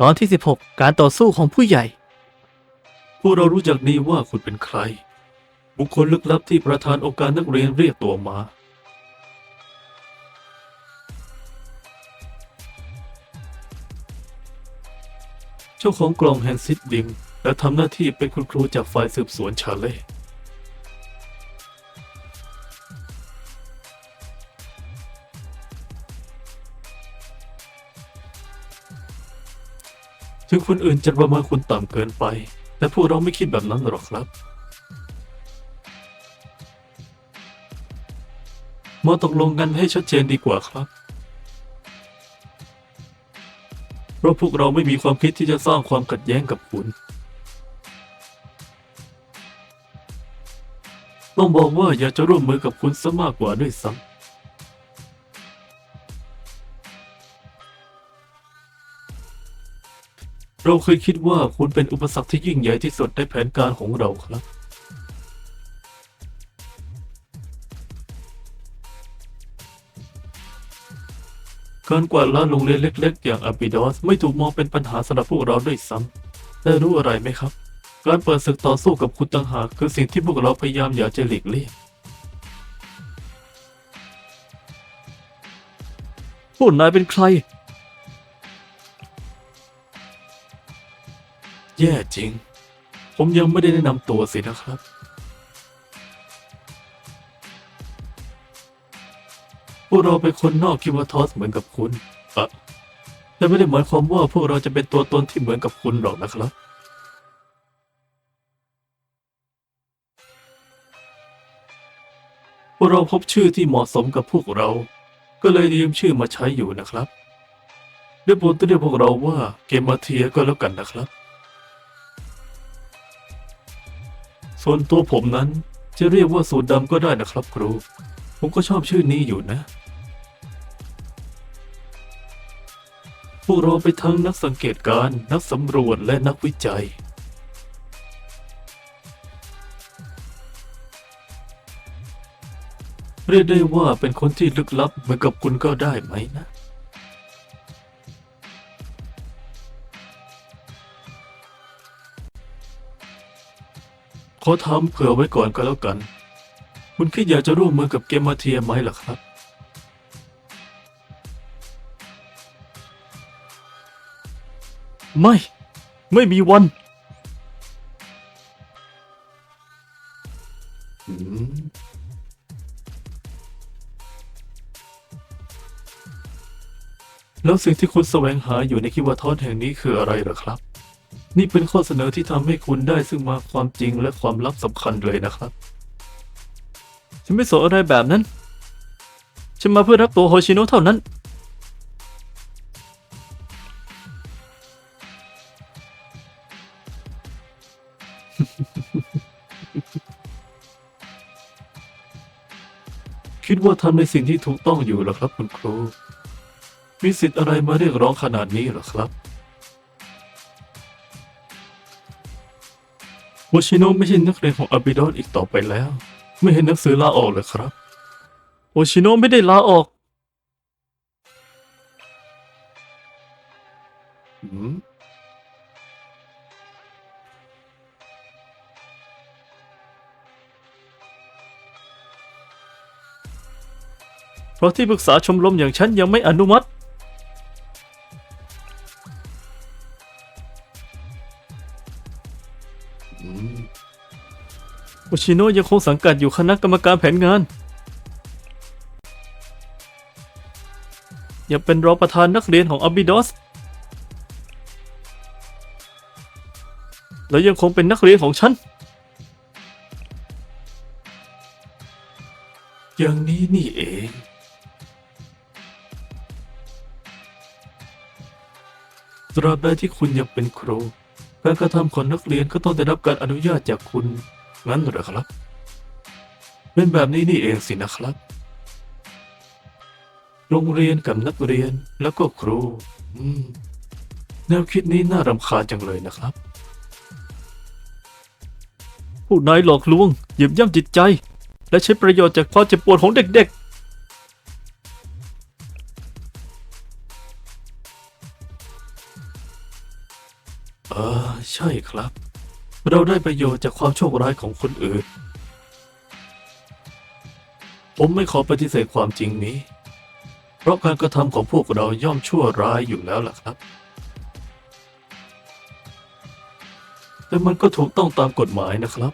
ตอนที่ 16 การต่อสู้ของผู้ใหญ่ พวกเรารู้จักดีว่าคุณเป็นใคร บุคคลลึกลับที่ประธานองค์การนักเรียนเรียกตัวมา เจ้าของกล่องแฮนซิดดิมและทำหน้าที่เป็นคุณครูจากฝ่ายสืบสวนชาเล่ ถึงคนอื่นจะประเมินคุณต่ำเกินไป แต่พวกเราไม่คิดแบบนั้นหรอกครับ มาตกลงกันให้ชัดเจนดีกว่าครับ เพราะพวกเราไม่มีความคิดที่จะสร้างความขัดแย้งกับคุณ ต้องบอกว่าอยากจะร่วมมือกับคุณซะมากกว่าด้วยซ้ำ เราเคยคิดว่าคุณเป็นอุปสรรคที่ยิ่งใหญ่ที่สุดในแผนการของเราครับ การกวาดล้างโรงเรียนเล็ก ๆ อย่างอาบิดอสไม่ถูกมองเป็นปัญหาสำหรับพวกเราด้วยซ้ำแต่รู้อะไรไหมครับ การเปิดศึกต่อสู้กับคุณต่างหากคือสิ่งที่พวกเราพยายามอยากจะหลีกเลี่ยงพวกนายเป็นใคร แย่จริง ผมยังไม่ได้แนะนำตัวสินะครับ พวกเราเป็นคนนอกคิวาทอสเหมือนกับคุณอะแต่ไม่ได้หมายความว่าพวกเราจะเป็นตัวตนที่เหมือนกับคุณหรอกนะครับ พวกเราพบชื่อที่เหมาะสมกับพวกเรา ก็เลยยืมชื่อมาใช้อยู่นะครับเรียกโปรดเรียกพวกเราว่าเกมมาเทียก็แล้วกันนะครับ ส่วนตัวผมนั้นจะเรียกว่าสูตรดำก็ได้นะครับครู ผมก็ชอบชื่อนี้อยู่นะ พวกเราไปทั้งนักสังเกตการณ์นักสำรวจและนักวิจัย เรียกได้ว่าเป็นคนที่ลึกลับเหมือนกับคุณก็ได้ไหมนะ ขอถามเผื่อไว้ก่อนก็แล้วกัน คุณคิดอยากจะร่วมมือกับเกมมาเทียไหมล่ะครับ ไม่ ไม่มีวันอืมแล้วสิ่งที่คุณแสวงหาอยู่ในคิวาทอนแห่งนี้คืออะไรเหรอครับ นี่เป็นข้อเสนอที่ทำให้คุณได้ซึ่งมาความจริงและความลับสำคัญเลยนะครับ ฉันไม่สนอะไรแบบนั้น ฉันมาเพื่อรับตัวโฮชิโนะเท่านั้น คิดว่าทำในสิ่งที่ถูกต้องอยู่หรอครับคุณครู มีสิทธิ์อะไรมาเรียกร้องขนาดนี้หรอครับ โมชิโนะไม่ใช่นักเรียนของอาบิดอนอีกต่อไปแล้ว ไม่เห็นหนังสือลาออกเลยครับโฮชิโนะไม่ได้ลาออกอืมเพราะที่ปรึกษาชมรมอย่างฉันยังไม่อนุมัติ อชิโนะยังคงสังกัดอยู่คณะกรรมการแผนงาน ยังเป็นรองประธานนักเรียนของอับิดอส และยังคงเป็นนักเรียนของฉัน อย่างนี้นี่เอง ตราบใดที่คุณยังเป็นครู การกระทำของนักเรียนก็ต้องได้รับการอนุญาตจากคุณ งั้นเหรอครับ เป็นแบบนี้นี่เองสินะครับ โรงเรียนกับนักเรียนแล้วก็ครู อืม แนวคิดนี้น่ารำคาญจังเลยนะครับ ผู้นายหลอกลวงเหยียบย่ำจิตใจ และใช้ประโยชน์จากความเจ็บปวดของเด็กเออใช่ครับ เราได้ประโยชน์จากความโชคร้ายของคนอื่น ผมไม่ขอปฏิเสธความจริงนี้ เพราะการกระทำของพวกเราย่อมชั่วร้ายอยู่แล้วล่ะครับ แต่มันก็ถูกต้องตามกฎหมายนะครับ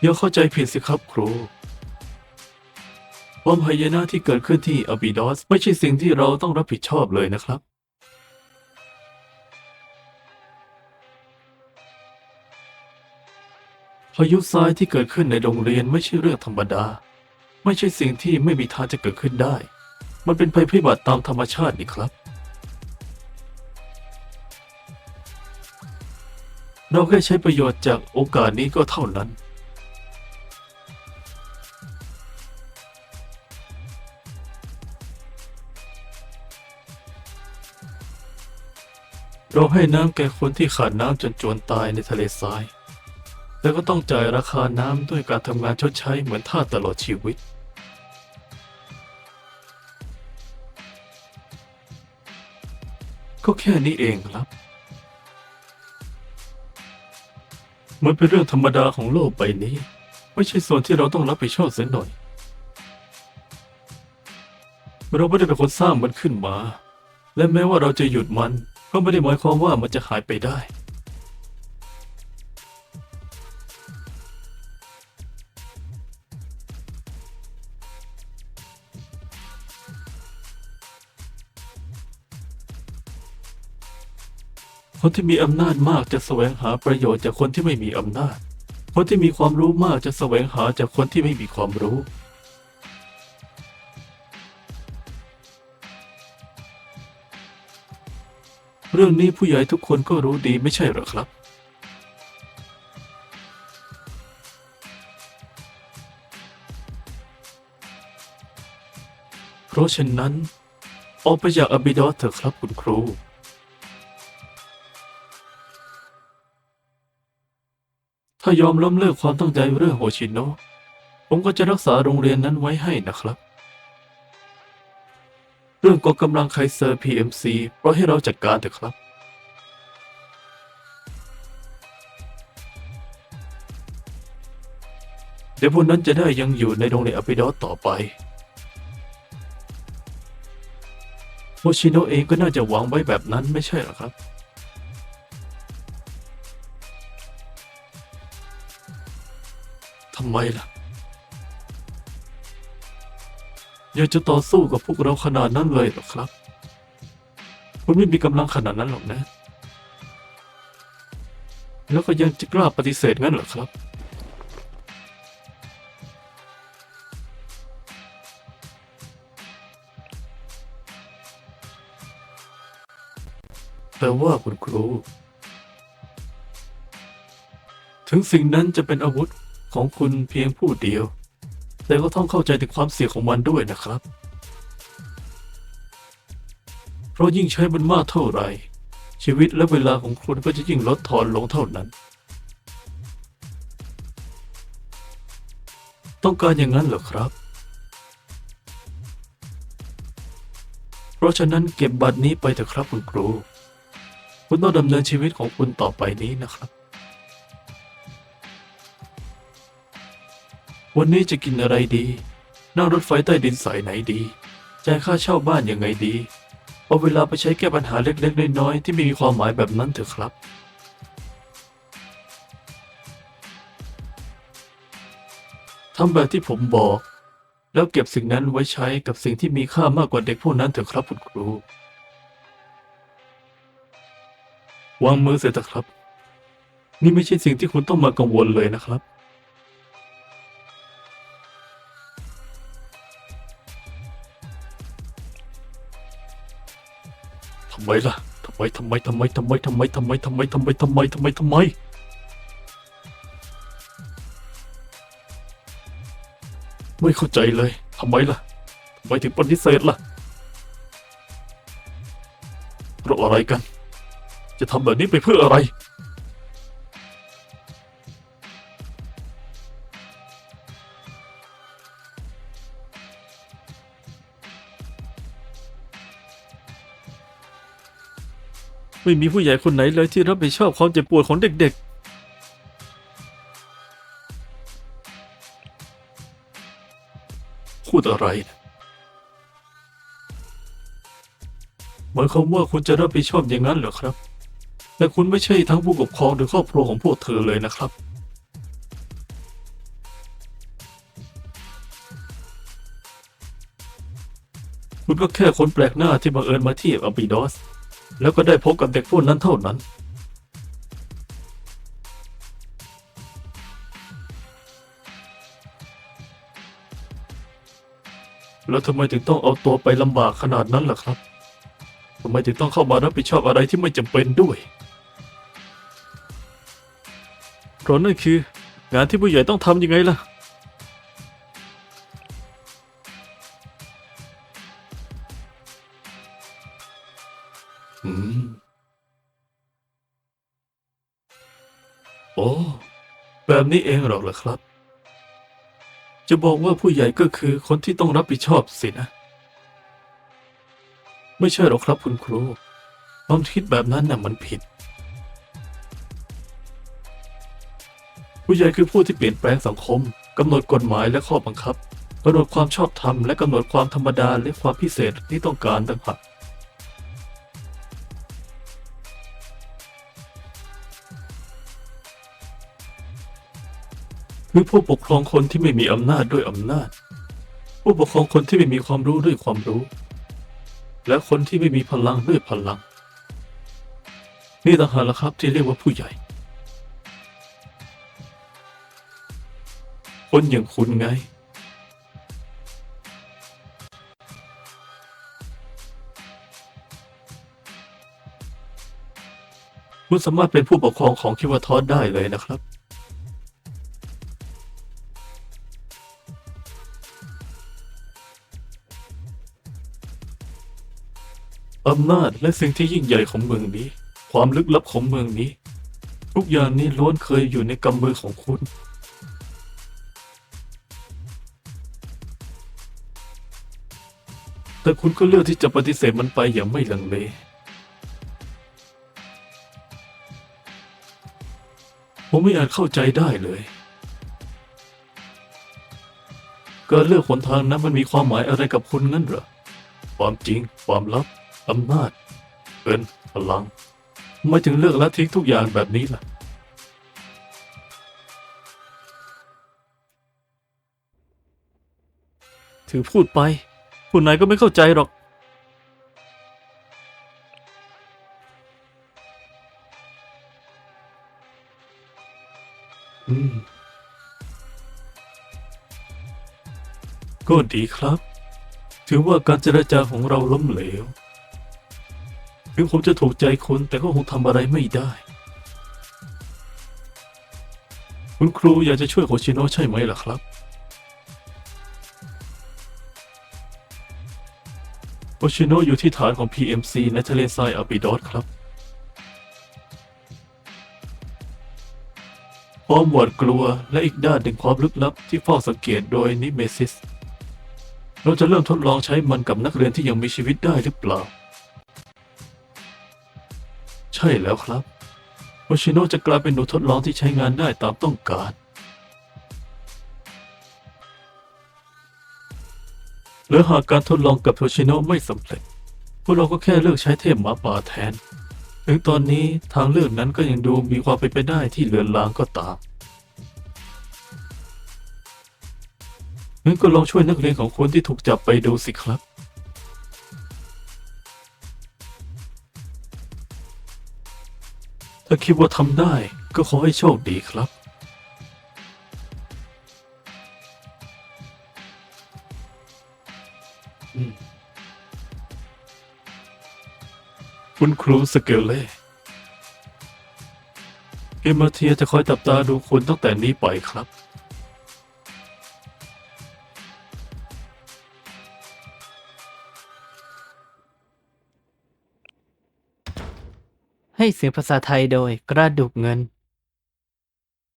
อย่าเข้าใจผิดสิครับครูความหายนะที่เกิดขึ้นที่อบิดอส ไม่ใช่สิ่งที่เราต้องรับผิดชอบเลยนะครับายุทรายที่เกิดขึ้นในโรงเรียนไม่ใช่เรื่องธรรมดา ไม่ใช่สิ่งที่ไม่มีทางจะเกิดขึ้นได้ มันเป็นภัยพิบัติตามธรรมชาตินี่ครับ เราแค่ใช้ประโยชน์จากโอกาสนี้ก็เท่านั้น เราให้น้ำแก่คนที่ขาดน้ำจนจวนตายในทะเลทราย แต่ก็ต้องจ่ายราคาน้ำด้วยการทำงานชดใช้เหมือนท่าตลอดชีวิต ก็แค่นี้เองครับ มันเป็นเรื่องธรรมดาของโลกใบนี้ ไม่ใช่ส่วนที่เราต้องรับผิดชอบเสียหน่อย เราไม่ได้เป็นคนสร้างมันขึ้นมา และแม้ว่าเราจะหยุดมัน ก็ไม่ได้หมายความว่ามันจะหายไปได้ คนที่มีอำนาจมากจะแสวงหาประโยชน์จากคนที่ไม่มีอำนาจ คนที่มีความรู้มากจะแสวงหาจากคนที่ไม่มีความรู้ เรื่องนี้ผู้ใหญ่ทุกคนก็รู้ดีไม่ใช่หรอครับ เพราะฉะนั้น ออกไปจากอบิดอสเถอะครับคุณครู ถ้ายอมล้มเลิกความตั้งใจเรื่องโฮชิโนะผมก็จะรักษาโรงเรียนนั้นไว้ให้นะครับ เรื่องกองกำลังไคเซอร์ PMC ปล่อยให้เราจัดการเถอะครับ เดี๋ยวพวกนั้นจะได้ยังอยู่ในโรงเรียนอภิดอต่อไปโมชิโนะเองก็น่าจะหวังไว้แบบนั้นไม่ใช่หรอครับำไมล่ะ อยากจะต่อสู้กับพวกเราขนาดนั้นเลยเหรอครับ คุณไม่มีกำลังขนาดนั้นหรอกนะ แล้วก็ยังจะกล้าปฏิเสธงั้นเหรอครับ แต่ว่าคุณครูถึงสิ่งนั้นจะเป็นอาวุธ ของคุณเพียงผู้เดียว แต่ก็ต้องเข้าใจถึงความเสี่ยงของมันด้วยนะครับ เพราะยิ่งใช้มันมากเท่าไหร่ ชีวิตและเวลาของคุณก็จะยิ่งลดทอนลงเท่านั้น ต้องการอย่างนั้นเหรอครับ เพราะฉะนั้นเก็บบัตรนี้ไปเถอะครับคุณครู คุณต้องดำเนินชีวิตของคุณต่อไปนี้นะครับ วันนี้จะกินอะไรดี นั่งรถไฟใต้ดินสายไหนดี จ่ายค่าเช่าบ้านยังไงดี เอาเวลาไปใช้แก้ปัญหาเล็กๆน้อยๆที่ไม่มีความหมายแบบนั้นเถอะครับ ทำแบบที่ผมบอก แล้วเก็บสิ่งนั้นไว้ใช้กับสิ่งที่มีค่ามากกว่าเด็กพวกนั้นเถอะครับคุณครู วางมือเสร็จเถอะครับ นี่ไม่ใช่สิ่งที่คุณต้องมากังวลเลยนะครับ มล่ะทำไมทำไมทำไมทำไมทำไมทำไมทำไมทำไมทำไมทำไมทำไมไม่เข้าใจเลยทำไมล่ะทำไมถึงปฏิเสธล่ะเพราะอะไรกัน จะทำแบบนี้ไปเพื่ออะไร ไม่มีผู้ใหญ่คนไหนเลยที่รับผิดชอบความเจ็บปวดของเด็กๆ พูดอะไรหมายความว่าคุณจะรับผิดชอบอย่างนั้นเหรอครับ แต่คุณไม่ใช่ทั้งผู้ปกครองหรือครอบครัวของพวกเธอเลยนะครับ คุณก็แค่คนแปลกหน้าที่บังเอิญมาที่อับิดอส แล้วก็ได้พบกับเด็กพวกนั้นเท่านั้น แล้วทำไมถึงต้องเอาตัวไปลำบากขนาดนั้นล่ะครับทำไมถึงต้องเข้ามารับผิดชอบอะไรที่ไม่จำเป็นด้วย เพราะนั่นคืองานที่ผู้ใหญ่ต้องทำยังไงล่ะ นี้เองหรอกเหรอครับ จะบอกว่าผู้ใหญ่ก็คือคนที่ต้องรับผิดชอบสินะ ไม่ใช่หรอกครับคุณครู ความคิดแบบนั้นน่ะมันผิด ผู้ใหญ่คือผู้ที่เปลี่ยนแปลงสังคมกำหนดกฎหมายและข้อบังคับกำหนดความชอบธรรมและกำหนดความธรรมดาและความพิเศษที่ต้องการต่างหาก คือผู้ปกครองคนที่ไม่มีอำนาจด้วยอำนาจ ผู้ปกครองคนที่ไม่มีความรู้ด้วยความรู้ และคนที่ไม่มีพลังด้วยพลัง นี่ต่างหากละครับที่เรียกว่าผู้ใหญ่ คนอย่างคุณไง คุณสามารถเป็นผู้ปกครองของคิวาทอสได้เลยนะครับ อำนาจและสิ่งที่ยิ่งใหญ่ของเมืองนี้ ความลึกลับของเมืองนี้ ทุกอย่างนี้ล้วนเคยอยู่ในกำมือของคุณ แต่คุณก็เลือกที่จะปฏิเสธมันไปอย่างไม่ลังเลผมไม่อาจเข้าใจได้เลย การเลือกหนทางนั้นมันมีความหมายอะไรกับคุณงั้นเหรอ ความจริง ความลับ อำนาจเงินพลังทำไมถึงเลือกละทิ้งทุกอย่างแบบนี้ล่ะถือพูดไปผู้นายก็ไม่เข้าใจหรอก อืม ก็ดีครับ ถือว่าการเจรจาของเราล้มเหลว ถึงผมจะถูกใจคุณแต่ก็คงทำอะไรไม่ได้ คุณครูอยากจะช่วยโคชิโนะใช่ไหมล่ะครับ โคชิโนะอยู่ที่ฐานของ PMC ในทะเลทรายอาบิดอสครับ ความหวาดกลัวและอีกด้านหนึ่งความลึกลับที่เฝ้าสังเกตโดยนิเมซิส เราจะเริ่มทดลองใช้มันกับนักเรียนที่ยังมีชีวิตได้หรือเปล่า ช่แล้วครับโอชิโนะจะกลายเป็นหนูทดลองที่ใช้งานได้ตามต้องการและหากการทดลองกับโทชิโนะไม่สำเร็จ พวกเราก็แค่เลือกใช้เทพหมาป่าแทน ถึงตอนนี้ทางเลือกนั้นก็ยังดูมีความเป็นไปได้ที่เลือนลางก็ตามงั้นก็ลองช่วยนักเรียนของคนที่ถูกจับไปดูสิครับ ถ้าคิดว่าทำได้ก็ขอให้โชคดีครับ คุณครูสเกลเล่เอมาเทียจะคอยจับตาดูคุณตั้งแต่นี้ไปครับ ให้เสียงภาษาไทยโดยกระดูกเงิน